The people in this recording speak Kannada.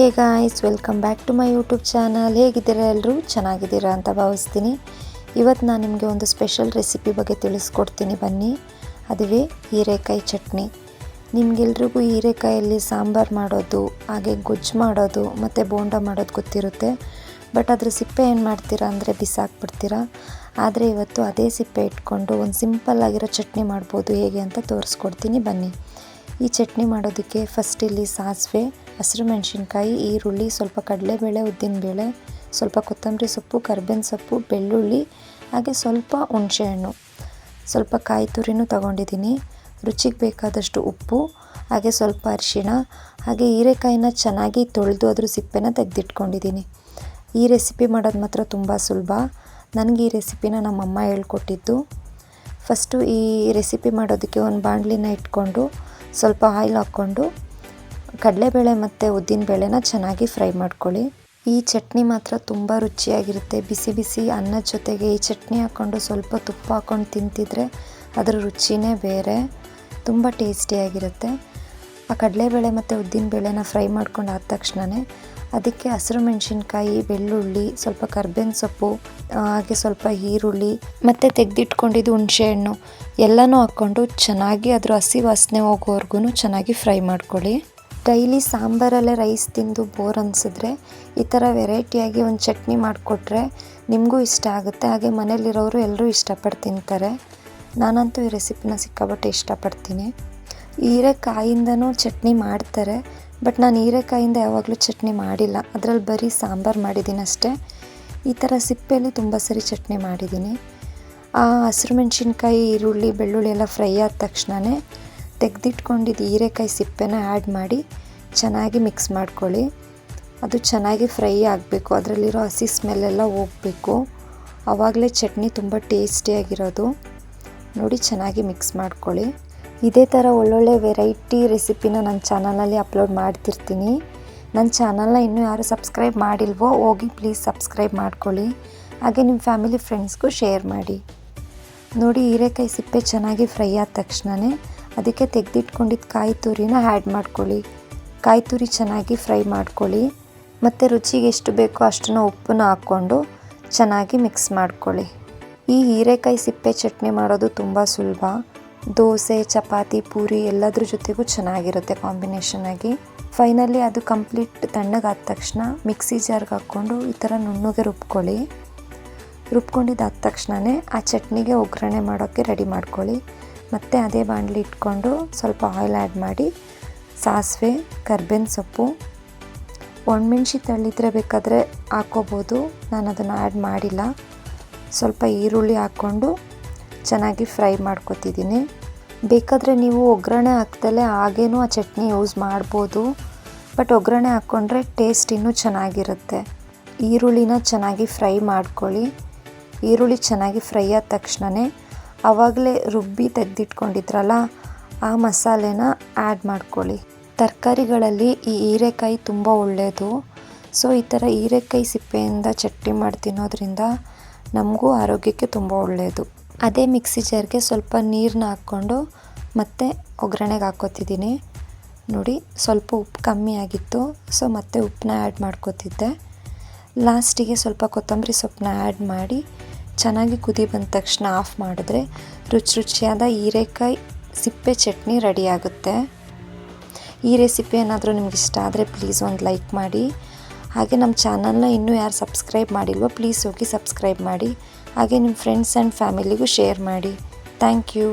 Hey guys, welcome back to my YouTube channel. ಹೇಗಿದ್ದೀರಾ ಎಲ್ಲರೂ ಚೆನ್ನಾಗಿದ್ದೀರಾ ಅಂತ ಭಾವಿಸ್ತೀನಿ. ಇವತ್ತು ನಾನು ನಿಮಗೆ ಒಂದು ಸ್ಪೆಷಲ್ ರೆಸಿಪಿ ಬಗ್ಗೆ ತಿಳಿಸ್ಕೊಡ್ತೀನಿ. ಬನ್ನಿ. ಅದುವೇ ಹೀರೆಕಾಯಿ ಚಟ್ನಿ. ನಿಮಗೆಲ್ರಿಗೂ ಹೀರೆಕಾಯಲ್ಲಿ ಸಾಂಬಾರು ಮಾಡೋದು, ಹಾಗೆ ಗೊಜ್ಜು ಮಾಡೋದು, ಮತ್ತು ಬೋಂಡ ಮಾಡೋದು ಗೊತ್ತಿರುತ್ತೆ. ಬಟ್ ಅದ್ರ ಸಿಪ್ಪೆ ಏನು ಮಾಡ್ತೀರಾ ಅಂದರೆ ಬಿಸಾಕ್ಬಿಡ್ತೀರಾ ಆದರೆ ಇವತ್ತು ಅದೇ ಸಿಪ್ಪೆ ಇಟ್ಕೊಂಡು ಒಂದು ಸಿಂಪಲ್ ಆಗಿರೋ ಚಟ್ನಿ ಮಾಡ್ಬೋದು ಹೇಗೆ ಅಂತ ತೋರಿಸ್ಕೊಡ್ತೀನಿ. ಬನ್ನಿ. ಈ ಚಟ್ನಿ ಮಾಡೋದಕ್ಕೆ ಫಸ್ಟ್ ಇಲ್ಲಿ ಸಾಸಿವೆ, ಹಸಿರು ಮೆಣಸಿನ್ಕಾಯಿ, ಈರುಳ್ಳಿ, ಸ್ವಲ್ಪ ಕಡಲೆಬೇಳೆ, ಉದ್ದಿನಬೇಳೆ, ಸ್ವಲ್ಪ ಕೊತ್ತಂಬರಿ ಸೊಪ್ಪು, ಕರ್ಬೇವಿನ ಸೊಪ್ಪು, ಬೆಳ್ಳುಳ್ಳಿ, ಹಾಗೆ ಸ್ವಲ್ಪ ಹುಣಸೆಹಣ್ಣು. ಸ್ವಲ್ಪ ಕಾಯಿ ತುರಿನೂ ತಗೊಂಡಿದ್ದೀನಿ. ರುಚಿಗೆ ಬೇಕಾದಷ್ಟು ಉಪ್ಪು, ಹಾಗೆ ಸ್ವಲ್ಪ ಅರಿಶಿಣ, ಹಾಗೆ ಹೀರೆಕಾಯಿನ ಚೆನ್ನಾಗಿ ತೊಳೆದು ಅದ್ರ ಸಿಪ್ಪೆನ ತೆಗೆದಿಟ್ಕೊಂಡಿದ್ದೀನಿ. ಈ ರೆಸಿಪಿ ಮಾಡೋದು ಮಾತ್ರ ತುಂಬ ಸುಲಭ. ನನಗೆ ಈ ರೆಸಿಪಿನ ನಮ್ಮಮ್ಮ ಹೇಳ್ಕೊಟ್ಟಿದ್ದು. ಫಸ್ಟು ಈ ರೆಸಿಪಿ ಮಾಡೋದಕ್ಕೆ ಒಂದು ಬಾಣಲಿನ ಇಟ್ಕೊಂಡು ಸ್ವಲ್ಪ ಆಯಿಲ್ ಹಾಕ್ಕೊಂಡು ಕಡಲೆಬೇಳೆ ಮತ್ತು ಉದ್ದಿನಬೇಳೆನ ಚೆನ್ನಾಗಿ ಫ್ರೈ ಮಾಡ್ಕೊಳ್ಳಿ. ಈ ಚಟ್ನಿ ಮಾತ್ರ ತುಂಬ ರುಚಿಯಾಗಿರುತ್ತೆ. ಬಿಸಿ ಬಿಸಿ ಅನ್ನದ ಜೊತೆಗೆ ಈ ಚಟ್ನಿ ಹಾಕ್ಕೊಂಡು ಸ್ವಲ್ಪ ತುಪ್ಪ ಹಾಕ್ಕೊಂಡು ತಿಂತಿದ್ರೆ ಅದರ ರುಚಿನೇ ಬೇರೆ, ತುಂಬ ಟೇಸ್ಟಿಯಾಗಿರುತ್ತೆ ಆ ಕಡಲೆಬೇಳೆ ಮತ್ತು ಉದ್ದಿನಬೇಳೆನ ಫ್ರೈ ಮಾಡ್ಕೊಂಡು ಆದ ತಕ್ಷಣವೇ ಅದಕ್ಕೆ ಹಸಿರು ಮೆಣಸಿನ್ಕಾಯಿ, ಬೆಳ್ಳುಳ್ಳಿ, ಸ್ವಲ್ಪ ಕರ್ಬೇವಿನ ಸೊಪ್ಪು, ಹಾಗೆ ಸ್ವಲ್ಪ ಈರುಳ್ಳಿ ಮತ್ತು ತೆಗೆದಿಟ್ಕೊಂಡಿದ್ದು ಹುಣಸೆಹಣ್ಣು. ಎಲ್ಲನೂ ಹಾಕ್ಕೊಂಡು ಚೆನ್ನಾಗಿ ಅದ್ರ ಹಸಿ ವಾಸನೆ ಹೋಗೋವರೆಗೂ ಚೆನ್ನಾಗಿ ಫ್ರೈ ಮಾಡ್ಕೊಳ್ಳಿ. ಡೈಲಿ ಸಾಂಬಾರಲ್ಲೇ ರೈಸ್ ತಿಂದು ಬೋರ್ ಅನಿಸಿದ್ರೆ ಈ ಥರ ವೆರೈಟಿಯಾಗಿ ಒಂದು ಚಟ್ನಿ ಮಾಡಿಕೊಟ್ರೆ ನಿಮಗೂ ಇಷ್ಟ ಆಗುತ್ತೆ. ಹಾಗೆ ಮನೇಲಿರೋರು ಎಲ್ಲರೂ ಇಷ್ಟಪಟ್ಟು ತಿಂತಾರೆ. ನಾನಂತೂ ಈ ರೆಸಿಪಿನ ಸಿಕ್ಕಾಪಟ್ಟೆ ಇಷ್ಟಪಡ್ತೀನಿ. ಹೀರೆಕಾಯಿಂದನೂ ಚಟ್ನಿ ಮಾಡ್ತಾರೆ. ಬಟ್ ನಾನು ಹೀರೆಕಾಯಿಂದ ಯಾವಾಗಲೂ ಚಟ್ನಿ ಮಾಡಿಲ್ಲ. ಅದರಲ್ಲಿ ಬರೀ ಸಾಂಬಾರು ಮಾಡಿದ್ದೀನಿ ಅಷ್ಟೇ ಈ ಥರ ಸಿಪ್ಪೆಯಲ್ಲಿ ತುಂಬ ಸರಿ ಚಟ್ನಿ ಮಾಡಿದ್ದೀನಿ. ಆ ಹಸಿರು ಮೆಣಸಿನ್ಕಾಯಿ, ಈರುಳ್ಳಿ, ಬೆಳ್ಳುಳ್ಳಿ ಎಲ್ಲ ಫ್ರೈ ಆದ ತಕ್ಷಣವೇ ತೆಗೆದಿಟ್ಕೊಂಡಿದ್ದು ಹೀರೆಕಾಯಿ ಸಿಪ್ಪೆನ ಆ್ಯಡ್ ಮಾಡಿ ಚೆನ್ನಾಗಿ ಮಿಕ್ಸ್ ಮಾಡ್ಕೊಳ್ಳಿ. ಅದು ಚೆನ್ನಾಗಿ ಫ್ರೈ ಆಗಬೇಕು. ಅದರಲ್ಲಿರೋ ಹಸಿ ಸ್ಮೆಲ್ಲೆಲ್ಲ ಹೋಗಬೇಕು. ಆವಾಗಲೇ ಚಟ್ನಿ ತುಂಬ ಟೇಸ್ಟಿಯಾಗಿರೋದು ನೋಡಿ ಚೆನ್ನಾಗಿ ಮಿಕ್ಸ್ ಮಾಡ್ಕೊಳ್ಳಿ. ಇದೇ ಥರ ಒಳ್ಳೊಳ್ಳೆ ವೆರೈಟಿ ರೆಸಿಪಿನ ನನ್ನ ಚಾನಲಲ್ಲಿ ಅಪ್ಲೋಡ್ ಮಾಡ್ತಿರ್ತೀನಿ. ನನ್ನ ಚಾನಲ್ನ ಇನ್ನೂ ಯಾರು ಸಬ್ಸ್ಕ್ರೈಬ್ ಮಾಡಿಲ್ವೋ ಹೋಗಿ ಪ್ಲೀಸ್ ಸಬ್ಸ್ಕ್ರೈಬ್ ಮಾಡ್ಕೊಳ್ಳಿ. ಹಾಗೆ ನಿಮ್ಮ ಫ್ಯಾಮಿಲಿ ಫ್ರೆಂಡ್ಸ್ಗೂ ಶೇರ್ ಮಾಡಿ. ನೋಡಿ, ಹೀರೆಕಾಯಿ ಸಿಪ್ಪೆ ಚೆನ್ನಾಗಿ ಫ್ರೈ ಆದ ತಕ್ಷಣವೇ ಅದಕ್ಕೆ ತೆಗೆದಿಟ್ಕೊಂಡಿದ್ದ ಕಾಯಿ ತುರಿನ ಆ್ಯಡ್ ಮಾಡ್ಕೊಳ್ಳಿ. ಕಾಯಿ ತುರಿ ಚೆನ್ನಾಗಿ ಫ್ರೈ ಮಾಡ್ಕೊಳ್ಳಿ. ಮತ್ತು ರುಚಿಗೆ ಎಷ್ಟು ಬೇಕೋ ಅಷ್ಟನ್ನು ಉಪ್ಪನ್ನು ಹಾಕ್ಕೊಂಡು ಚೆನ್ನಾಗಿ ಮಿಕ್ಸ್ ಮಾಡ್ಕೊಳ್ಳಿ. ಈ ಹೀರೆಕಾಯಿ ಸಿಪ್ಪೆ ಚಟ್ನಿ ಮಾಡೋದು ತುಂಬ ಸುಲಭ. ದೋಸೆ, ಚಪಾತಿ, ಪೂರಿ ಎಲ್ಲದ್ರ ಜೊತೆಗೂ ಚೆನ್ನಾಗಿರುತ್ತೆ ಕಾಂಬಿನೇಷನ್ ಆಗಿ. ಫೈನಲಿ ಅದು ಕಂಪ್ಲೀಟ್ ತಣ್ಣಗಾದ ತಕ್ಷಣ ಮಿಕ್ಸಿ ಜಾರ್ಗೆ ಹಾಕ್ಕೊಂಡು ಈ ಥರ ನುಣ್ಣಗೆ ರುಬ್ಕೊಳ್ಳಿ. ರುಬ್ಕೊಂಡಿದ್ದಾದ ತಕ್ಷಣವೇ ಆ ಚಟ್ನಿಗೆ ಒಗ್ಗರಣೆ ಮಾಡೋಕ್ಕೆ ರೆಡಿ ಮಾಡ್ಕೊಳ್ಳಿ. ಮತ್ತು ಅದೇ ಬಾಣಲಿ ಇಟ್ಕೊಂಡು ಸ್ವಲ್ಪ ಆಯಿಲ್ ಆ್ಯಡ್ ಮಾಡಿ, ಸಾಸಿವೆ, ಕರ್ಬೇವಿನ ಸೊಪ್ಪು, ಒಣಮೆಣ್ಸಿ ತಳ್ಳಿದ್ರೆ ಬೇಕಾದರೆ ಹಾಕ್ಕೋಬೋದು. ನಾನು ಅದನ್ನು ಆ್ಯಡ್ ಮಾಡಿಲ್ಲ. ಸ್ವಲ್ಪ ಈರುಳ್ಳಿ ಹಾಕ್ಕೊಂಡು ಚೆನ್ನಾಗಿ ಫ್ರೈ ಮಾಡ್ಕೊತಿದ್ದೀನಿ. ಬೇಕಾದರೆ ನೀವು ಒಗ್ಗರಣೆ ಹಾಕ್ದಲೇ ಹಾಗೇನೂ ಆ ಚಟ್ನಿ ಯೂಸ್ ಮಾಡ್ಬೋದು. ಬಟ್ ಒಗ್ಗರಣೆ ಹಾಕ್ಕೊಂಡ್ರೆ ಟೇಸ್ಟ್ ಇನ್ನೂ ಚೆನ್ನಾಗಿರುತ್ತೆ. ಈರುಳ್ಳಿನ ಚೆನ್ನಾಗಿ ಫ್ರೈ ಮಾಡ್ಕೊಳ್ಳಿ. ಈರುಳ್ಳಿ ಚೆನ್ನಾಗಿ ಫ್ರೈ ಆದ ತಕ್ಷಣವೇ ಆವಾಗಲೇ ರುಬ್ಬಿ ತೆಗೆದಿಟ್ಕೊಂಡಿದ್ರಲ್ಲ, ಆ ಮಸಾಲೆನ ಆ್ಯಡ್ ಮಾಡ್ಕೊಳ್ಳಿ. ತರಕಾರಿಗಳಲ್ಲಿ ಈ ಹೀರೆಕಾಯಿ ತುಂಬ ಒಳ್ಳೆಯದು. ಸೊ, ಈ ಥರ ಹೀರೆಕಾಯಿ ಸಿಪ್ಪೆಯಿಂದ ಚಟ್ನಿ ಮಾಡಿ ತಿನ್ನೋದ್ರಿಂದ ನಮಗೂ ಆರೋಗ್ಯಕ್ಕೆ ತುಂಬ ಒಳ್ಳೆಯದು. ಅದೇ ಮಿಕ್ಸಿ ಜಾರ್ಗೆ ಸ್ವಲ್ಪ ನೀರನ್ನ ಹಾಕ್ಕೊಂಡು ಮತ್ತೆ ಒಗ್ಗರಣೆಗೆ ಹಾಕ್ಕೋತಿದ್ದೀನಿ. ನೋಡಿ, ಸ್ವಲ್ಪ ಉಪ್ಪು ಕಮ್ಮಿ ಆಗಿತ್ತು. ಸೊ, ಮತ್ತೆ ಉಪ್ಪನ್ನ ಆ್ಯಡ್ ಮಾಡ್ಕೋತಿದ್ದೆ. ಲಾಸ್ಟಿಗೆ ಸ್ವಲ್ಪ ಕೊತ್ತಂಬರಿ ಸೊಪ್ಪನ್ನ ಆ್ಯಡ್ ಮಾಡಿ ಚೆನ್ನಾಗಿ ಕುದಿ ಬಂದ ತಕ್ಷಣ ಆಫ್ ಮಾಡಿದ್ರೆ ರುಚಿ ರುಚಿಯಾದ ಹೀರೆಕಾಯಿ ಸಿಪ್ಪೆ ಚಟ್ನಿ ರೆಡಿ ಆಗುತ್ತೆ. ಈ ರೆಸಿಪಿ ಏನಾದರೂ ನಿಮ್ಗೆ ಇಷ್ಟ ಆದರೆ ಪ್ಲೀಸ್ ಒಂದು ಲೈಕ್ ಮಾಡಿ. ಹಾಗೆ ನಮ್ಮ ಚಾನಲ್ನ ಇನ್ನೂ ಯಾರು ಸಬ್ಸ್ಕ್ರೈಬ್ ಮಾಡಿಲ್ವೋ ಪ್ಲೀಸ್ ಹೋಗಿ ಸಬ್ಸ್ಕ್ರೈಬ್ ಮಾಡಿ. ಹಾಗೆ ನಿಮ್ಮ ಫ್ರೆಂಡ್ಸ್ ಆ್ಯಂಡ್ ಫ್ಯಾಮಿಲಿಗೂ ಶೇರ್ ಮಾಡಿ. Thank you